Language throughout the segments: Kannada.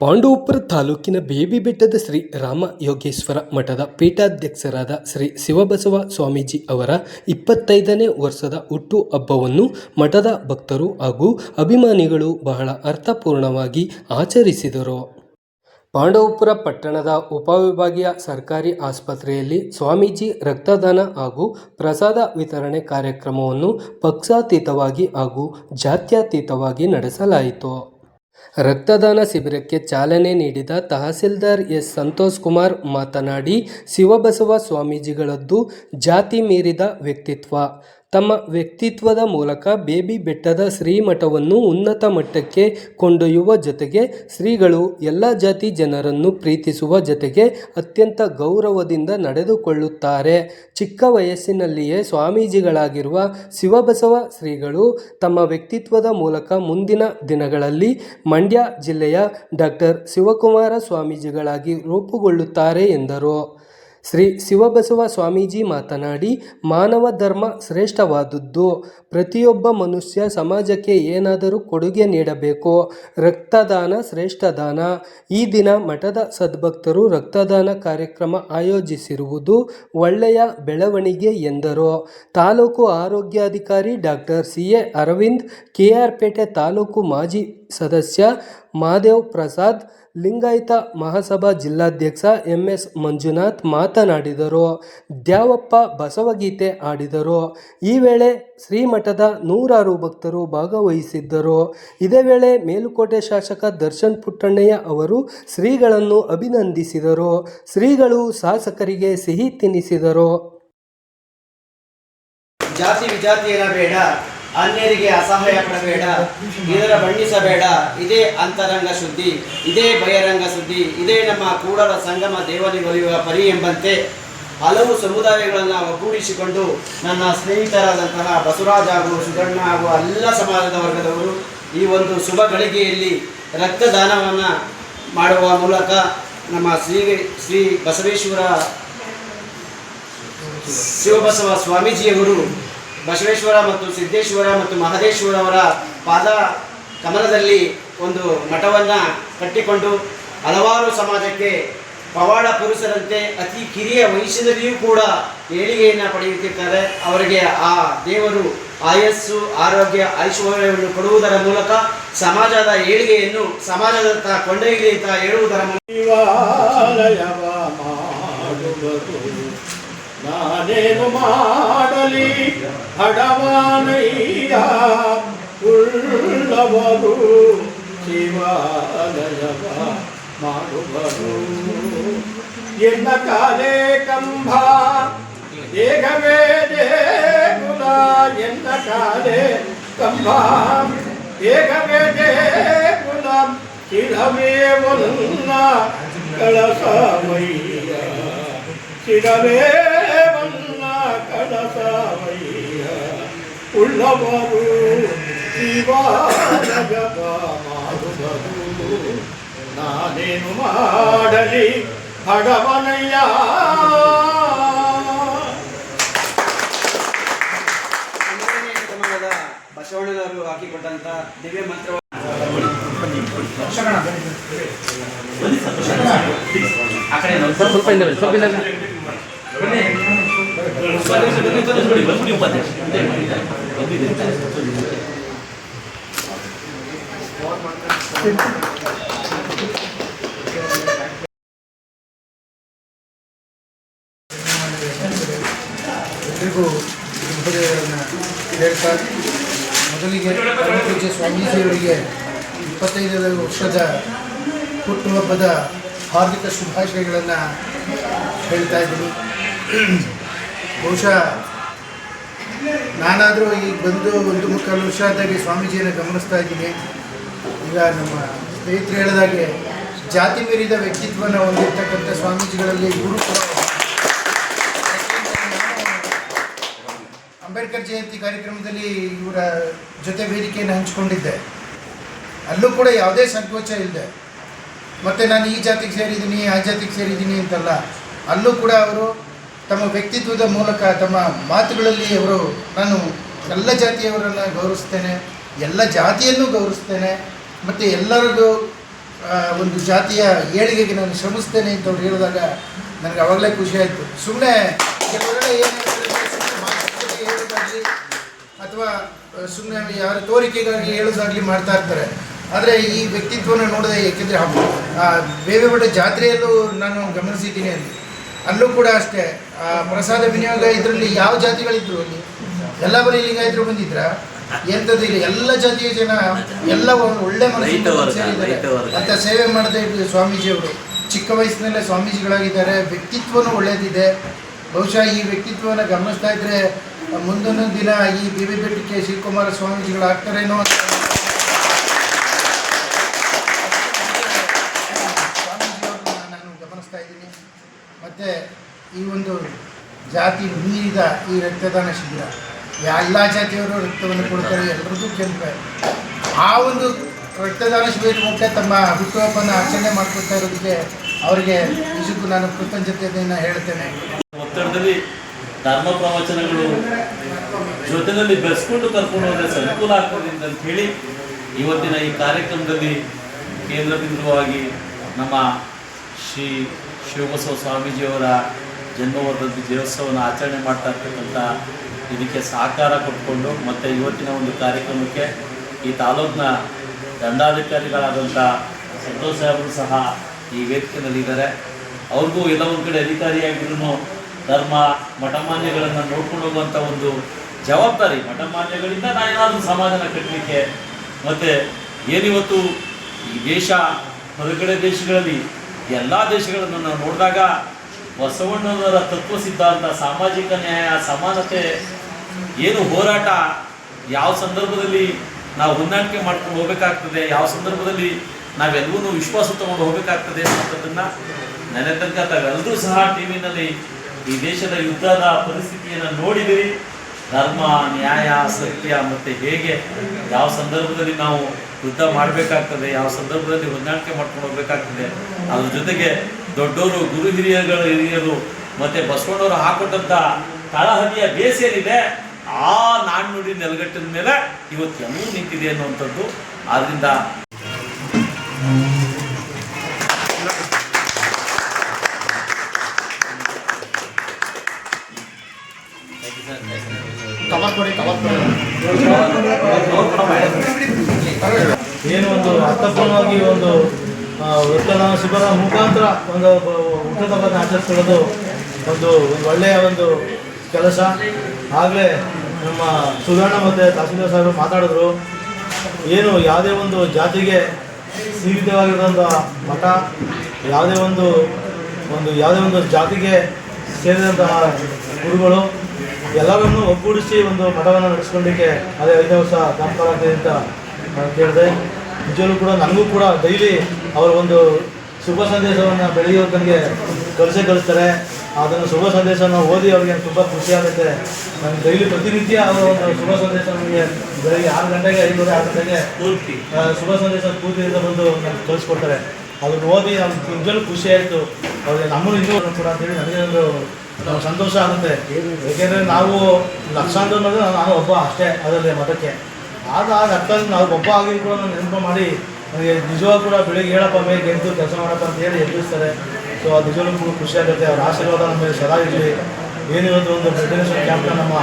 ಪಾಂಡವಪುರ ತಾಲೂಕಿನ ಬೇಬಿ ಬೆಟ್ಟದ ಶ್ರೀ ರಾಮ ಯೋಗೇಶ್ವರ ಮಠದ ಪೀಠಾಧ್ಯಕ್ಷರಾದ ಶ್ರೀ ಶಿವಬಸವ ಸ್ವಾಮೀಜಿ ಅವರ ಇಪ್ಪತ್ತೈದನೇ ವರ್ಷದ ಹುಟ್ಟು ಹಬ್ಬವನ್ನು ಮಠದ ಭಕ್ತರು ಹಾಗೂ ಅಭಿಮಾನಿಗಳು ಬಹಳ ಅರ್ಥಪೂರ್ಣವಾಗಿ ಆಚರಿಸಿದರು. ಪಾಂಡವಪುರ ಪಟ್ಟಣದ ಉಪವಿಭಾಗೀಯ ಸರ್ಕಾರಿ ಆಸ್ಪತ್ರೆಯಲ್ಲಿ ಸ್ವಾಮೀಜಿ ರಕ್ತದಾನ ಹಾಗೂ ಪ್ರಸಾದ ವಿತರಣೆ ಕಾರ್ಯಕ್ರಮವನ್ನು ಪಕ್ಷಾತೀತವಾಗಿ ಹಾಗೂ ಜಾತ್ಯತೀತವಾಗಿ ನಡೆಸಲಾಯಿತು. ರಕ್ತದಾನ ಶಿಬಿರಕ್ಕೆ ಚಾಲನೆ ನೀಡಿದ ತಹಸೀಲ್ದಾರ್ ಎಸ್ ಸಂತೋಷ್ ಕುಮಾರ್ ಮಾತನಾಡಿ ಶಿವಬಸವ ಸ್ವಾಮೀಜಿಗಳದ್ದು ಜಾತಿ ಮೀರಿದ ವ್ಯಕ್ತಿತ್ವ. ತಮ್ಮ ವ್ಯಕ್ತಿತ್ವದ ಮೂಲಕ ಬೇಬಿ ಬೆಟ್ಟದ ಶ್ರೀಮಠವನ್ನು ಉನ್ನತ ಮಟ್ಟಕ್ಕೆ ಕೊಂಡೊಯ್ಯುವ ಜೊತೆಗೆ ಶ್ರೀಗಳು ಎಲ್ಲ ಜಾತಿ ಜನರನ್ನು ಪ್ರೀತಿಸುವ ಜೊತೆಗೆ ಅತ್ಯಂತ ಗೌರವದಿಂದ ನಡೆದುಕೊಳ್ಳುತ್ತಾರೆ. ಚಿಕ್ಕ ವಯಸ್ಸಿನಲ್ಲಿಯೇ ಸ್ವಾಮೀಜಿಗಳಾಗಿರುವ ಶಿವಬಸವ ಶ್ರೀಗಳು ತಮ್ಮ ವ್ಯಕ್ತಿತ್ವದ ಮೂಲಕ ಮುಂದಿನ ದಿನಗಳಲ್ಲಿ ಮಂಡ್ಯ ಜಿಲ್ಲೆಯ ಡಾಕ್ಟರ್ ಶಿವಕುಮಾರ ಸ್ವಾಮೀಜಿಗಳಾಗಿ ರೂಪುಗೊಳ್ಳುತ್ತಾರೆ ಎಂದರು. ಶ್ರೀ ಶಿವಬಸವ ಸ್ವಾಮೀಜಿ ಮಾತನಾಡಿ, ಮಾನವ ಧರ್ಮ ಶ್ರೇಷ್ಠವಾದದ್ದು. ಪ್ರತಿಯೊಬ್ಬ ಮನುಷ್ಯ ಸಮಾಜಕ್ಕೆ ಏನಾದರೂ ಕೊಡುಗೆ ನೀಡಬೇಕು. ರಕ್ತದಾನ ಶ್ರೇಷ್ಠ ದಾನ ಈ ದಿನ ಮಠದ ಸದ್ಭಕ್ತರು ರಕ್ತದಾನ ಕಾರ್ಯಕ್ರಮ ಆಯೋಜಿಸಿರುವುದು ಒಳ್ಳೆಯ ಬೆಳವಣಿಗೆ ಎಂದರು. ತಾಲೂಕು ಆರೋಗ್ಯಾಧಿಕಾರಿ doctor C. A. Aravind KR Pete taluk ಮಾಜಿ ಸದಸ್ಯ ಮಾದೇವ್ ಪ್ರಸಾದ್ ಲಿಂಗಾಯತ ಮಹಾಸಭಾ ಜಿಲ್ಲಾಧ್ಯಕ್ಷ ಎಂ ಎಸ್ ಮಂಜುನಾಥ್ ಮಾತನಾಡಿದರು. ದ್ಯಾವಪ್ಪ ಬಸವಗೀತೆ ಆಡಿದರು ಈ ವೇಳೆ ಶ್ರೀಮಠದ ನೂರಾರು ಭಕ್ತರು ಭಾಗವಹಿಸಿದ್ದರು. ಇದೇ ವೇಳೆ ಮೇಲುಕೋಟೆ ಶಾಸಕ ದರ್ಶನ್ ಪುಟ್ಟಣ್ಣಯ್ಯ ಅವರು ಶ್ರೀಗಳನ್ನು ಅಭಿನಂದಿಸಿದರು. ಶ್ರೀಗಳು ಶಾಸಕರಿಗೆ ಸಿಹಿ ತಿನ್ನಿಸಿದರು ಜಾತಿ ವಿಜಾತಿಯರ ಬೇಡ. ಅನ್ಯರಿಗೆ ಅಸಹಾಯ ಪಡಬೇಡ, ಇದರ ಬಣ್ಣಿಸಬೇಡ. ಇದೇ ಅಂತರಂಗ ಶುದ್ಧಿ, ಇದೇ ಬಹಿರಂಗ ಸುದ್ದಿ ಇದೇ ನಮ್ಮ ಕೂಡಲ ಸಂಗಮ ದೇವರಿಗೊಲಿಯುವ ಪರಿ ಎಂಬಂತೆ ಹಲವು ಸಮುದಾಯಗಳನ್ನು ಒಗ್ಗೂಡಿಸಿಕೊಂಡು ನನ್ನ ಸ್ನೇಹಿತರಾದಂತಹ ಬಸವರಾಜ್ ಹಾಗೂ ಸುಧಣ್ಣ ಹಾಗೂ ಎಲ್ಲ ಸಮಾಜದ ವರ್ಗದವರು ಈ ಒಂದು ಶುಭ ಗಳಿಗೆಯಲ್ಲಿ ರಕ್ತದಾನವನ್ನು ಮಾಡುವ ಮೂಲಕ ನಮ್ಮ ಶ್ರೀ ಶ್ರೀ ಬಸವೇಶ್ವರ ಶಿವಬಸವ ಸ್ವಾಮೀಜಿಯವರು ಬಸವೇಶ್ವರ ಮತ್ತು ಸಿದ್ದೇಶ್ವರ ಮತ್ತು ಮಹದೇಶ್ವರವರ ಪಾದ ಕಮಲದಲ್ಲಿ ಒಂದು ಮಠವನ್ನು ಕಟ್ಟಿಕೊಂಡು ಹಲವಾರು ಸಮಾಜಕ್ಕೆ ಪವಾಡ ಪುರುಷರಂತೆ ಅತಿ ಕಿರಿಯ ವಯಸ್ಸಿನಲ್ಲಿಯೂ ಕೂಡ ಏಳಿಗೆಯನ್ನು ಪಡೆಯುತ್ತಿದ್ದಾರೆ ಅವರಿಗೆ ಆ ದೇವರು ಆಯಸ್ಸು, ಆರೋಗ್ಯ, ಐಶ್ವರ್ಯವನ್ನು ಕೊಡುವುದರ ಮೂಲಕ ಸಮಾಜದ ಏಳಿಗೆಯನ್ನು ಸಮಾಜದತ್ತ ಕೊಂಡೊಯ್ಯಲಿ ಅಂತ ಹೇಳುವುದರ ಮೂಲಕ ಶಿವಾಲಯವ ಮಾಡುವುದು ನಾನೇನು ಮಾಡಲಿ ಹಡವಾನಯ್ಯ ಉಳ್ಳವರು ಶಿವಾಲಯವ ಮಾಡುವರು ಎನ್ನ ಕಾಲೇ ಕಂಬ ದೇಹವೇ ದೇಗುಲ ಎನ್ನ ಕಾಲೇ ಕಂಬ ದೇಹವೇ ದೇಗುಲ ಶಿರವೇ ಒನ್ನ ಕಳಸವಯ್ಯ ಶಿರವೇ ಉಳ್ಳವರು ಮಾಡುವರು ನಾನೇನು ಮಾಡಲಿ ಭಗವನಯ್ಯ. ಬಸವಣ್ಣನವರು ಹಾಕಿಕೊಟ್ಟಂತ ದಿವ್ಯ ಮಂತ್ರ ಸ್ವಲ್ಪ ಹಿಂದೆ ಸ್ವಲ್ಪ ಹಿಂದೆ. ಮೊದಲಿಗೆ ಪೂಜೆ ಸ್ವಾಮೀಜಿಯವರಿಗೆ ಇಪ್ಪತ್ತೈದನೇ ವರ್ಷದ ಹುಟ್ಟುಹಬ್ಬದ ಹಾರ್ದಿಕ ಶುಭಾಶಯಗಳನ್ನು ಹೇಳ್ತಾ ಇದ್ದೀನಿ. ಬಹುಶಃ ನಾನಾದರೂ ಈಗ ಬಂದು ಒಂದು ಮುಕ್ಕಾಲು ವರ್ಷ ಆದಾಗೆ ಸ್ವಾಮೀಜಿಯನ್ನು ಗಮನಿಸ್ತಾ ಇದ್ದೀನಿ. ಈಗ ನಮ್ಮ ಸ್ನೇಹಿತರು ಹೇಳಿದಾಗೆ ಜಾತಿ ಮೀರಿದ ವ್ಯಕ್ತಿತ್ವನ ಹೊಂದಿರ್ತಕ್ಕಂಥ ಸ್ವಾಮೀಜಿಗಳಲ್ಲಿ ಇವರು ಅಂಬೇಡ್ಕರ್ ಜಯಂತಿ ಕಾರ್ಯಕ್ರಮದಲ್ಲಿ ಇವರ ಜೊತೆ ವೇದಿಕೆಯನ್ನು ಹಂಚಿಕೊಂಡಿದ್ದೆ. ಅಲ್ಲೂ ಕೂಡ ಯಾವುದೇ ಸಂಕೋಚ ಇಲ್ಲದೆ, ಮತ್ತು ನಾನು ಈ ಜಾತಿಗೆ ಸೇರಿದ್ದೀನಿ, ಆ ಜಾತಿಗೆ ಸೇರಿದ್ದೀನಿ ಅಂತಲ್ಲ, ಅಲ್ಲೂ ಕೂಡ ಅವರು ತಮ್ಮ ವ್ಯಕ್ತಿತ್ವದ ಮೂಲಕ ತಮ್ಮ ಮಾತುಗಳಲ್ಲಿ ಅವರು, ನಾನು ಎಲ್ಲ ಜಾತಿಯವರನ್ನು ಗೌರವಿಸ್ತೇನೆ, ಎಲ್ಲ ಜಾತಿಯನ್ನು ಗೌರವಿಸ್ತೇನೆ, ಮತ್ತು ಎಲ್ಲರಿಗೂ ಒಂದು ಜಾತಿಯ ಏಳಿಗೆಗೆ ನಾನು ಶ್ರಮಿಸ್ತೇನೆ ಅಂತ ಅವ್ರು ಹೇಳಿದಾಗ ನನಗೆ ಅವಾಗಲೇ ಖುಷಿ ಆಯಿತು. ಸುಮ್ಮನೆ ಕೆಲವರೆಲ್ಲ ಏನು ಹೇಳೋದಾಗ್ಲಿ ಅಥವಾ ಸುಮ್ಮನೆ ಯಾರ ತೋರಿಕೆಗಾಗಿ ಹೇಳೋದಾಗಲಿ ಮಾಡ್ತಾ ಇರ್ತಾರೆ. ಆದರೆ ಈ ವ್ಯಕ್ತಿತ್ವನ ನೋಡಿದೆ ಏಕೆಂದರೆ ಬೇರೆ ಬೇರೆ ಜಾತ್ರೆಯಲ್ಲೂ ನಾನು ಗಮನಿಸಿದ್ದೀನಿ ಅಲ್ಲಿ ಅಲ್ಲೂ ಕೂಡ ಅಷ್ಟೇ ಆ ಪ್ರಸಾದ ವಿನಿಯೋಗ ಇದರಲ್ಲಿ ಯಾವ ಜಾತಿಗಳಿದ್ರು ಅಲ್ಲಿ? ಎಲ್ಲ ಬರೀ ಲಿಂಗಾಯತರು ಬಂದಿದ್ರ? ಎಂಥದ್ದು ಇಲ್ಲ ಎಲ್ಲ ಜಾತಿಯ ಜನ ಎಲ್ಲ ಒಳ್ಳೆ ವರ್ಗ. ಅಂತ ಸೇವೆ ಮಾಡದೆ ಸ್ವಾಮೀಜಿಯವರು. ಚಿಕ್ಕ ವಯಸ್ಸಿನಲ್ಲೇ ಸ್ವಾಮೀಜಿಗಳಾಗಿದ್ದಾರೆ ವ್ಯಕ್ತಿತ್ವನೂ ಒಳ್ಳೇದಿದೆ. ಬಹುಶಃ ಈ ವ್ಯಕ್ತಿತ್ವನ ಗಮನಿಸ್ತಾ ಇದ್ರೆ ಮುಂದೊಂದು ದಿನ ಈ ಬಿ ಬಿ ಬೆಟ್ಟಕ್ಕೆ ಶಿವಕುಮಾರ ಸ್ವಾಮೀಜಿಗಳಾಗ್ತಾರೇನೋ ಅಂತ ಸ್ವಾಮೀಜಿಯವ್ರನ್ನ ನಾನು ಗಮನಿಸ್ತಾ ಇದ್ದೀನಿ ಮತ್ತು ಈ ಒಂದು ಜಾತಿ ಮೀರಿದ ಈ ರಕ್ತದಾನ ಶಿಬಿರ. ಎಲ್ಲ ಜಾತಿಯವರು ರಕ್ತವನ್ನು ಕೊಡ್ತಾರೆ ಎಲ್ಲರದ್ದು ಕೆಂಪೆ. ಆ ಒಂದು ರಕ್ತದಾನ ಶಿಬಿರ ಮುಖ್ಯ ತಮ್ಮ ಹುಟ್ಟುಹಬ್ಬನ ಆಚರಣೆ ಮಾಡ್ಕೊಳ್ತಾ ಇರೋದಕ್ಕೆ ಅವರಿಗೆ ನಿಜಕ್ಕೂ ನಾನು ಕೃತಜ್ಞತೆಯನ್ನು ಹೇಳ್ತೇನೆ ಒತ್ತಡದಲ್ಲಿ ಧರ್ಮ ಪ್ರವಚನಗಳು ಜೊತೆಯಲ್ಲಿ ಬೆಳೆಸ್ಕೊಂಡು ಕರ್ಕೊಂಡು ಹೋದ್ರೆ ಅನುಕೂಲ ಆಗ್ತದೆ ಅಂತ ಹೇಳಿ ಇವತ್ತಿನ ಈ ಕಾರ್ಯಕ್ರಮದಲ್ಲಿ ಕೇಂದ್ರ ಬಿಂದುವಾಗಿ ನಮ್ಮ ಶ್ರೀ ಶಿವಬಸವ ಸ್ವಾಮೀಜಿಯವರ ಜನ್ಮವರ್ಧಂತಿ ದಿವಸವನ್ನು ಆಚರಣೆ ಮಾಡ್ತಾ ಇರ್ತಕ್ಕಂಥ ಇದಕ್ಕೆ ಸಹಕಾರ ಕೊಟ್ಕೊಂಡು ಮತ್ತು ಇವತ್ತಿನ ಒಂದು ಕಾರ್ಯಕ್ರಮಕ್ಕೆ ಈ ತಾಲೂಕಿನ ದಂಡಾಧಿಕಾರಿಗಳಾದಂಥ ಸಂತೋಷ್ ಸಾಹೇಬರು ಸಹ ಈ ವೇದಿಕೆಯಲ್ಲಿದ್ದಾರೆ. ಅವ್ರಿಗೂ ಎಲ್ಲ ಒಂದು ಕಡೆ ಅಧಿಕಾರಿಯಾಗಿದ್ರು ಧರ್ಮ, ಮಠಮಾನ್ಯಗಳನ್ನು ನೋಡ್ಕೊಂಡು ಹೋಗುವಂಥ ಒಂದು ಜವಾಬ್ದಾರಿ. ಮಠಮಾನ್ಯಗಳಿಂದ ನಾನೇನಾದರೂ ಸಮಾಧಾನ ಕಟ್ಟಲಿಕ್ಕೆ ಮತ್ತು ಏನಿವತ್ತು ಈ ದೇಶ, ಹೊರಗಡೆ ದೇಶಗಳಲ್ಲಿ ಎಲ್ಲ ದೇಶಗಳನ್ನು ನಾವು ನೋಡಿದಾಗ ಬಸವಣ್ಣನವರ ತತ್ವ ಸಿದ್ಧಾಂತ, ಸಾಮಾಜಿಕ ನ್ಯಾಯ, ಸಮಾನತೆ ಏನು ಹೋರಾಟ ಯಾವ ಸಂದರ್ಭದಲ್ಲಿ ನಾವು ಹೊಂದಾಣಿಕೆ ಮಾಡ್ಕೊಂಡು ಹೋಗಬೇಕಾಗ್ತದೆ, ಯಾವ ಸಂದರ್ಭದಲ್ಲಿ ನಾವೆಲ್ಲವೂ ವಿಶ್ವಾಸ ತಗೊಂಡು ಹೋಗಬೇಕಾಗ್ತದೆ ಅನ್ನೋದನ್ನು ನೆನೆ ತನಕ ತಾವೆಲ್ಲರೂ ಸಹ ಟಿ ವಿನಲ್ಲಿ ಈ ದೇಶದ ಯುದ್ಧದ ಪರಿಸ್ಥಿತಿಯನ್ನು ನೋಡಿದಿರಿ. ಧರ್ಮ, ನ್ಯಾಯ, ಸತ್ಯ ಮತ್ತು ಹೇಗೆ ಯಾವ ಸಂದರ್ಭದಲ್ಲಿ ನಾವು ಯುದ್ಧ ಮಾಡಬೇಕಾಗ್ತದೆ, ಯಾವ ಸಂದರ್ಭದಲ್ಲಿ ಹೊಂದಾಣಿಕೆ ಮಾಡ್ಕೊಂಡು ಹೋಗ್ಬೇಕಾಗ್ತದೆ, ಅದ್ರ ಜೊತೆಗೆ ದೊಡ್ಡವರು ಗುರು ಹಿರಿಯರುಗಳು ಹಿರಿಯರು ಮತ್ತು ಬಸವಣ್ಣವರು ಹಾಕೊಟ್ಟಂಥ ತಳಹದಿಯ ಬೇಸ್ ಏನಿದೆ ಆ ನಾಣ್ಣುಡಿ ನೆಲಗಟ್ಟಿನ ಮೇಲೆ ಇವತ್ತು ಎಲ್ಲವೂ ನಿಂತಿದೆ ಅನ್ನುವಂಥದ್ದು. ಆದ್ದರಿಂದ ಏನು ಒಂದು ಅರ್ಥಪೂರ್ಣವಾಗಿ ಒಂದು ರಕ್ತದಾನ ಶಿಬಿರ ಮುಖಾಂತರ ಒಂದು ಹುಟ್ಟುಹಬ್ಬನ ಆಚರಿಸ್ಕೊಳ್ಳೋದು ಒಂದು ಒಂದು ಒಳ್ಳೆಯ ಒಂದು ಕೆಲಸ. ಆಗಲೇ ನಮ್ಮ ಸುಧಾರಣ ಮತ್ತು ತಹಸೀಲ್ದಾರ್ ಸಾಹೇಬರು ಮಾತಾಡಿದ್ರು, ಏನು ಯಾವುದೇ ಒಂದು ಜಾತಿಗೆ ಸೀಮಿತವಾಗಿರೋಂಥ ಮಠ, ಯಾವುದೇ ಒಂದು ಒಂದು ಯಾವುದೇ ಒಂದು ಜಾತಿಗೆ ಸೇರಿದಂತಹ ಗುರುಗಳು, ಎಲ್ಲರನ್ನೂ ಒಗ್ಗೂಡಿಸಿ ಒಂದು ಮಠವನ್ನು ನಡೆಸ್ಕೊಳ್ಳಿಕ್ಕೆ ಅದೇ ಐದು ವರ್ಷ ನಾಮಕರಣ ಅಂತ ನಾನು ಕೇಳಿದೆ. ನಿಜವೂ ಕೂಡ ನನಗೂ ಕೂಡ ಡೈಲಿ ಅವರ ಒಂದು ಶುಭ ಸಂದೇಶವನ್ನು ಬೆಳಿಗ್ಗೆ ನನಗೆ ಕಳಿಸೇ ಕಳಿಸ್ತಾರೆ. ಅದನ್ನು ಶುಭ ಸಂದೇಶವನ್ನು ಓದಿ ಅವ್ರಿಗೆ ತುಂಬ ಖುಷಿ ಆಗುತ್ತೆ. ನನಗೆ ಡೈಲಿ ಪ್ರತಿನಿತ್ಯ ಅವರ ಒಂದು ಶುಭ ಸಂದೇಶ ನನಗೆ ಬೆಳಗ್ಗೆ ಆರು ಗಂಟೆಗೆ ಐದುವರೆ ಆರು ಗಂಟೆಗೆ ಪೂರ್ತಿ. ಶುಭ ಸಂದೇಶ ಪೂರ್ತಿಯಿಂದ ಬಂದು ನನಗೆ ಕಳಿಸ್ಕೊಡ್ತಾರೆ. ಅದನ್ನು ಓದಿ ನಮ್ಗೆ ನಿಜವೂ ಖುಷಿ ಆಯಿತು. ಅವ್ರಿಗೆ ನಮ್ಮನ್ನು ಇನ್ನೂ ಕೂಡ ಅಂತೇಳಿ ನನಗೆ ಒಂದು ಸಂತೋಷ ಆಗುತ್ತೆ. ಏಕೆಂದರೆ ನಾವು ಲಕ್ಷಾಂತರ ನಾನು ಒಬ್ಬ ಅಷ್ಟೇ ಅದರಲ್ಲಿ ಮಠಕ್ಕೆ. ಆಗ ಅರ್ಥ ನಾವು ಒಬ್ಬ ಆಗಿ ಕೂಡ ನಾನು ನೆನಪು ಮಾಡಿ ನನಗೆ ನಿಜವಾಗ ಕೂಡ ಬೆಳಿಗ್ಗೆ ಹೇಳಪ್ಪ ಮೇಲೆ ಎದ್ದು ಕೆಲಸ ಮಾಡಪ್ಪ ಅಂತ ಹೇಳಿ ಎದುರಿಸ್ತಾರೆ. ಸೊ ಆ ನಿಜವಾಗ್ಲೂ ಕೂಡ ಖುಷಿ ಆಗುತ್ತೆ. ಅವ್ರ ಆಶೀರ್ವಾದ ನಮ್ಮ ಮೇಲೆ ಸದಾ ಇರಲಿ ಏನಿರೋದು ಒಂದು ಫೆಡರೇಷನ್ ಕ್ಯಾಪ್ಟನ್ ನಮ್ಮ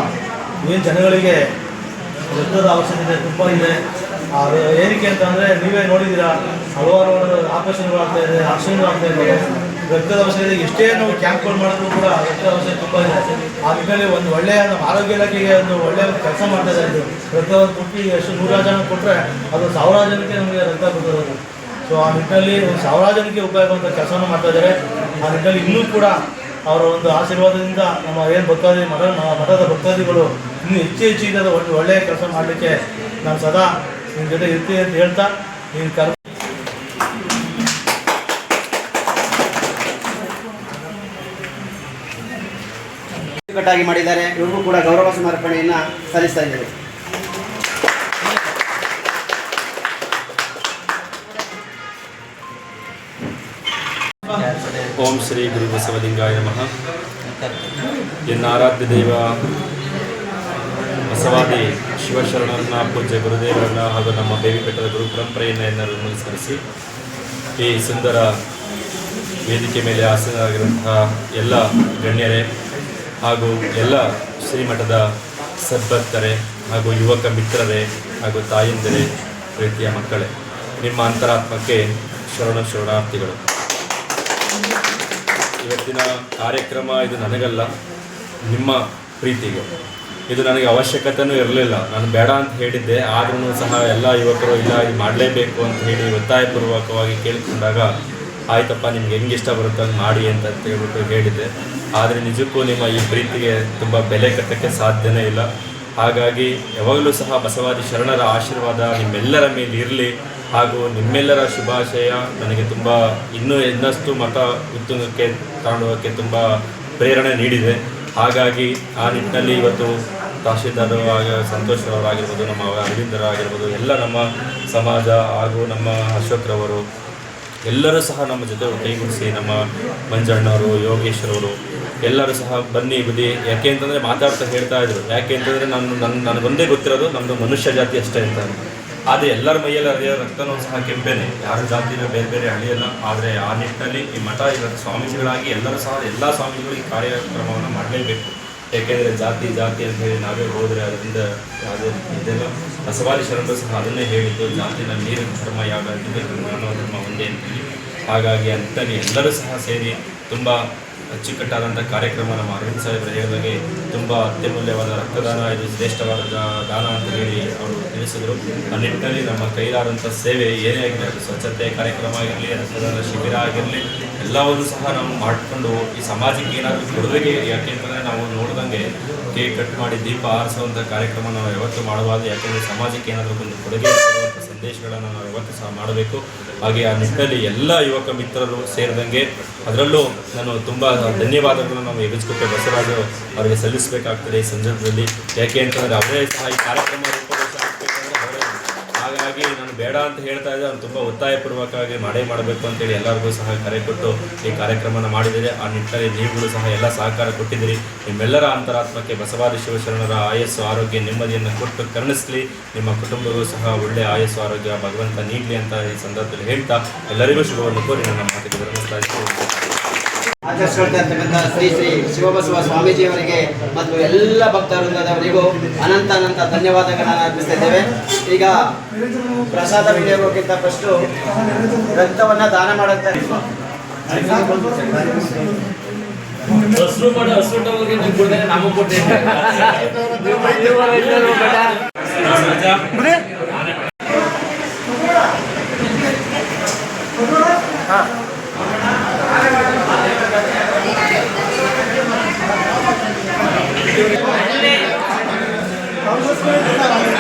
ಏನು ಜನಗಳಿಗೆ ರಕ್ತದ ಅವಶ್ಯಕತೆ ತುಂಬ ಇದೆ. ಅದು ಏನಕ್ಕೆ ಅಂತಂದರೆ ನೀವೇ ನೋಡಿದ್ದೀರಾ, ಹಲವಾರು ಆಪರೇಷನ್ಗಳಾಗ್ತಾ ಇದೆ ಆಕ್ಸಿಡೆಂಟ್ಗಳಾಗ್ತಾ ಇದೆ. ರಕ್ತದ ಅವಶ್ಯಕತೆ ಎಷ್ಟೇ ನಾವು ಕ್ಯಾಂಪ್ಗಳು ಮಾಡಿದ್ರು ಕೂಡ ರಕ್ತದ ಅವಶ್ಯಕತೆ ತುಂಬ ಇದೆ. ಆ ನಿಟ್ಟಿನಲ್ಲಿ ಒಂದು ಒಳ್ಳೆಯ ನಮ್ಮ ಆರೋಗ್ಯ ಇಲಾಖೆಗೆ ಒಂದು ಒಳ್ಳೆಯ ಕೆಲಸ ಮಾಡ್ತಾ ಇದ್ದಾರೆ ಇದು. ರಕ್ತವನ್ನು ಕೊಟ್ಟು ಎಷ್ಟು ನೂರಾರು ಜನ ಕೊಟ್ಟರೆ ಅದು ಸಾವಿರಾರು ಜನಕ್ಕೆ ನಮಗೆ ರಕ್ತ ಬರ್ತದೆ ಸೊ ಆ ನಿಟ್ಟಿನಲ್ಲಿ ಒಂದು ಸಾವಿರಾರು ಜನಕ್ಕೆ ಅಂತ ಕೆಲಸವನ್ನು ಮಾಡ್ತಾ ಇದ್ದಾರೆ. ಆ ನಿಟ್ಟಿನಲ್ಲಿ ಇನ್ನೂ ಕೂಡ ಅವರ ಒಂದು ಆಶೀರ್ವಾದದಿಂದ ನಮ್ಮ ಏನು ಭಕ್ತಾದಿ ಮಠ ಮಠದ ಭಕ್ತಾದಿಗಳು ಇನ್ನೂ ಹೆಚ್ಚು ಹೆಚ್ಚಿನ ಒಂದು ಒಳ್ಳೆಯ ಕೆಲಸ ಮಾಡಲಿಕ್ಕೆ ನಾನು ಸದಾ ನಿಮ್ಮ ಜೊತೆ ಇರ್ತೀನಿ ಅಂತ ಹೇಳ್ತಾ, ನೀನು ಕರ್ ಕಟ್ಟಾಗಿ ಮಾಡಿದ್ದಾರೆ. ಇವರಿಗೂ ಕೂಡ ಗೌರವ ಸಮರ್ಪಣೆಯನ್ನು ಸಲ್ಲಿಸ್ತಾ ಇದ್ದೇವೆ. ಓಂ ಶ್ರೀ ಗುರು ಬಸವಲಿಂಗಾಯ ನಮಃ. ಎನ್ನ ಆರಾಧ್ಯ ದೈವ, ಬಸವಾದಿ ಶಿವಶರಣರನ್ನ ಪೂಜ್ಯ ಗುರುದೇವರನ್ನ ಹಾಗೂ ನಮ್ಮ ದೇವಿಪೆಟ್ಟದ ಗುರು ಪರಂಪರೆಯನ್ನ ಎಲ್ಲರೂ ನಮಸ್ಕರಿಸಿ, ಈ ಸುಂದರ ವೇದಿಕೆ ಮೇಲೆ ಆಸೀನರಾಗಿರುವಂತಹ ಎಲ್ಲ ಗಣ್ಯರೇ ಹಾಗೂ ಎಲ್ಲ ಶ್ರೀಮಠದ ಸದ್ಭಕ್ತರೇ ಹಾಗೂ ಯುವಕ ಮಿತ್ರರೇ ಹಾಗೂ ತಾಯಂದಿರೆ, ಪ್ರೀತಿಯ ಮಕ್ಕಳೇ, ನಿಮ್ಮ ಅಂತರಾತ್ಮಕ್ಕೆ ಶರಣ ಶರಣಾರ್ಥಿಗಳು. ಇವತ್ತಿನ ಕಾರ್ಯಕ್ರಮ ಇದು ನನಗಲ್ಲ, ನಿಮ್ಮ ಪ್ರೀತಿಗೆ. ಇದು ನನಗೆ ಅವಶ್ಯಕತೆಯೂ ಇರಲಿಲ್ಲ. ನಾನು ಬೇಡ ಅಂತ ಹೇಳಿದ್ದೆ ಆದ್ರೂ ಸಹ ಎಲ್ಲ ಯುವಕರು ಇಲ್ಲ, ಇದು ಮಾಡಲೇಬೇಕು ಅಂತ ಹೇಳಿ ಒತ್ತಾಯಪೂರ್ವಕವಾಗಿ ಕೇಳಿಕೊಂಡಾಗ ಆಯ್ತಪ್ಪ, ನಿಮ್ಗೆ ಹೆಂಗೆ ಇಷ್ಟ ಬರುತ್ತೆ ಹಂಗೆ ಮಾಡಿ ಅಂತ ಹೇಳ್ಬಿಟ್ಟು ಹೇಳಿದ್ದೆ. ಆದರೆ ನಿಜಕ್ಕೂ ನಿಮ್ಮ ಈ ಪ್ರೀತಿಗೆ ತುಂಬ ಬೆಲೆ ಕಟ್ಟಕ್ಕೆ ಸಾಧ್ಯನೇ ಇಲ್ಲ. ಹಾಗಾಗಿ ಯಾವಾಗಲೂ ಸಹ ಬಸವಾದಿ ಶರಣರ ಆಶೀರ್ವಾದ ನಿಮ್ಮೆಲ್ಲರ ಮೇಲೆ ಇರಲಿ. ಹಾಗೂ ನಿಮ್ಮೆಲ್ಲರ ಶುಭಾಶಯ ನನಗೆ ತುಂಬ ಇನ್ನೂ ಇನ್ನಷ್ಟು ಮತ ಉತ್ತುಂಗಕ್ಕೆ ತಗೊಂಡೋಗೋಕ್ಕೆ ತುಂಬ ಪ್ರೇರಣೆ ನೀಡಿದೆ. ಹಾಗಾಗಿ ಆ ನಿಟ್ಟಿನಲ್ಲಿ ಇವತ್ತು ತಹಶೀಲ್ದಾರ್ ಆಗ ಸಂತೋಷರವರಾಗಿರ್ಬೋದು ನಮ್ಮ ಅರವಿಂದರಾಗಿರ್ಬೋದು, ಎಲ್ಲ ನಮ್ಮ ಸಮಾಜ ಹಾಗೂ ನಮ್ಮ ಅಶೋಕ್ರವರು ಎಲ್ಲರೂ ಸಹ ನಮ್ಮ ಜೊತೆ ಕೈಗೂಡಿಸಿ ನಮ್ಮ ಮಂಜಣ್ಣವರು ಯೋಗೇಶ್ವರವರು ಎಲ್ಲರೂ ಸಹ ಬನ್ನಿ ಬಿಡಿ ಯಾಕೆ ಅಂತಂದರೆ ಮಾತಾಡ್ತಾ ಹೇಳ್ತಾ ಇದ್ರು. ಯಾಕೆ ಅಂತಂದರೆ ನಾನು ನನ್ನ ನನಗೊಂದೇ ಗೊತ್ತಿರೋದು ನಮ್ಮದು ಮನುಷ್ಯ ಜಾತಿ ಅಷ್ಟೇ ಅಂತ. ಆದರೆ ಎಲ್ಲರ ಮೈಯಲ್ಲಿ ಹರಿಯೋ ರಕ್ತನೂ ಸಹ ಕೆಂಪೇನೆ. ಯಾರ ಜಾತಿನೂ ಬೇರೆ ಬೇರೆ ಅಳಿಯಲ್ಲ ಆದರೆ ಆ ನಿಟ್ಟಿನಲ್ಲಿ ಈ ಮಠ ಇವತ್ತು ಸ್ವಾಮೀಜಿಗಳಾಗಿ ಎಲ್ಲರೂ ಸಹ, ಎಲ್ಲ ಸ್ವಾಮೀಜಿಗಳು ಈ ಕಾರ್ಯಕ್ರಮವನ್ನು ಮಾಡಲೇಬೇಕು. ಏಕೆಂದರೆ ಜಾತಿ ಜಾತಿ ಅಂತ ಹೇಳಿ ನಾವೇ ಹೋದರೆ ಅದರಿಂದ ಯಾವುದೇ ಇದೆಲ್ಲ ಬಸವಾದಿ ಶರಣರು ಸಹ ಅದನ್ನೇ ಹೇಳಿದ್ದು, ಜಾತಿನ ನೀರಿನ ಧರ್ಮ ಯಾವ ಮಾನವ ಧರ್ಮ ಒಂದೇ ಅಂತೇಳಿ ಹಾಗಾಗಿ ಅಂತಲೇ ಎಲ್ಲರೂ ಸಹ ಸೇರಿ ತುಂಬ ಅಚ್ಚುಕಟ್ಟಾದಂಥ ಕಾರ್ಯಕ್ರಮ ನಮ್ಮ ಅರವಿಂದ್ ಸಾಹೇಬರ ಹೇಳಿದಾಗೆ ತುಂಬ ಅತ್ಯಮೂಲ್ಯವಾದ ರಕ್ತದಾನ, ಇದು ಶ್ರೇಷ್ಠವಾದ ದಾನ ಅಂತ ಹೇಳಿ ಅವರು ತಿಳಿಸಿದರು. ಆ ನಿಟ್ಟಿನಲ್ಲಿ ನಮ್ಮ ಕೈಲಾದಂಥ ಸೇವೆ ಏನೇ ಆಗಲಿ ಅದು ಸ್ವಚ್ಛತೆ ಕಾರ್ಯಕ್ರಮ ಆಗಿರಲಿ, ರಕ್ತದಾನ ಶಿಬಿರ ಆಗಿರಲಿ, ಎಲ್ಲವನ್ನೂ ಸಹ ನಾವು ಮಾಡಿಕೊಂಡು ಈ ಸಮಾಜಕ್ಕೆ ಏನಾದರೂ ಕೊಡುಗೆ ಯಾಕೆ ಅಂತಂದರೆ ನಾವು ನೋಡ್ದಂಗೆ ಕೇಕ್ ಕಟ್ ಮಾಡಿ ದೀಪ ಆರಿಸುವಂಥ ಕಾರ್ಯಕ್ರಮ ನಾವು ಯಾವತ್ತು ಮಾಡಬಾರ್ದು. ಯಾಕೆಂದರೆ ಸಮಾಜಕ್ಕೆ ಏನಾದರೂ ಒಂದು ಕೊಡುಗೆ ಸಂದೇಶಗಳನ್ನು ನಾವು ಯಾವತ್ತು ಸಹ ಮಾಡಬೇಕು. ಹಾಗೆ ಆ ನಿಟ್ಟಿನಲ್ಲಿ ಎಲ್ಲ ಯುವಕ ಮಿತ್ರರು ಸೇರಿದಂಗೆ ಅದರಲ್ಲೂ ನಾನು ತುಂಬ ಧನ್ಯವಾದಗಳನ್ನು ನಾವು ಎಗಜ್ಕೊಟ್ಟೆ ಬಸವರಾಜು ಅವರಿಗೆ ಸಲ್ಲಿಸಬೇಕಾಗ್ತದೆ ಈ ಸಂದರ್ಭದಲ್ಲಿ. ಯಾಕೆ ಅಂತಂದರೆ ಅವರೇ ಸಹ ಈ ಕಾರ್ಯಕ್ರಮ ರೂಪರೇಷ ಆಗ್ಬೇಕಂದ್ರೆ ಅವರೇ ಹಾಗಾಗಿ ನಾನು ಬೇಡ ಅಂತ ಹೇಳ್ತಾ ಇದ್ದೆ ಅವ್ನು ತುಂಬ ಒತ್ತಾಯಪೂರ್ವಕವಾಗಿ ಮಾಡೇ ಮಾಡಬೇಕು ಅಂತೇಳಿ ಎಲ್ಲರಿಗೂ ಸಹ ಕರೆ ಕೊಟ್ಟು ಈ ಕಾರ್ಯಕ್ರಮನ ಮಾಡಿದರೆ ಆ ನಿಟ್ಟಿನಲ್ಲಿ ನೀವುಗಳು ಸಹ ಎಲ್ಲ ಸಹಕಾರ ಕೊಟ್ಟಿದ್ದೀರಿ. ನಿಮ್ಮೆಲ್ಲರ ಅಂತರಾತ್ಮಕ್ಕೆ ಬಸವಾದಿ ಶಿವಶರಣರ ಆಯಸ್ಸು, ಆರೋಗ್ಯ ನೆಮ್ಮದಿಯನ್ನು ಕೊಟ್ಟು ಕರುಣಿಸಲಿ. ನಿಮ್ಮ ಕುಟುಂಬವೂ ಸಹ ಒಳ್ಳೆ ಆಯಸ್ಸು, ಆರೋಗ್ಯ, ಭಗವಂತ ನೀಡಲಿ ಅಂತ ಈ ಸಂದರ್ಭದಲ್ಲಿ ಹೇಳ್ತಾ ಎಲ್ಲರಿಗೂ ಶುಭವನ್ನು ಕೋರಿ ನನ್ನ ಮಾತಿಗೆ ಇದ್ದೀನಿ ಆಚರಿಸ್ಕೊಳ್ತಾ ಇರ್ತಕ್ಕಂಥ ಶ್ರೀ ಶ್ರೀ ಶಿವಬಸವ ಸ್ವಾಮೀಜಿಯವರಿಗೆ ಮತ್ತು ಎಲ್ಲ ಭಕ್ತವೃಂದದವರಿಗೂ ಅನಂತ ಅನಂತ ಧನ್ಯವಾದಗಳನ್ನು ಅರ್ಪಿಸ್ತಿದ್ದೇವೆ ಈಗ ಪ್ರಸಾದ ವಿನಿಯೋಗಕ್ಕಿಂತ ಫಸ್ಟು ರಕ್ತವನ್ನು ದಾನ ಮಾಡುತ್ತೆ ನಮಗೆ Vamos a ver.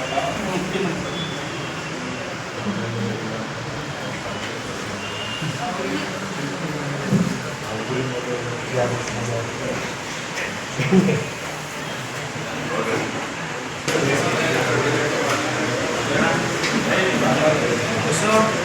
아, 그래서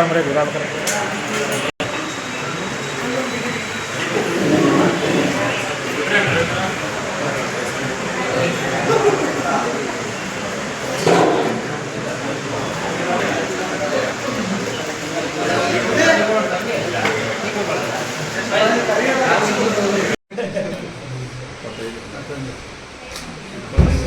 कमरे घुरा कर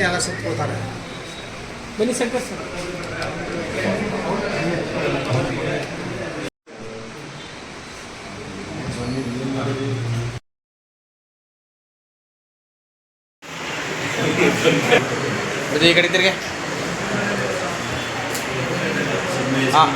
ಎಲ್ಲ ಸುತ್ತೋತಾರೆ ಬನ್ನಿ ಸೆಂಟರ್ ಸರ್ ಈ ಕಡೆ ತಿರ್ಗೆ. ಹಾಂ.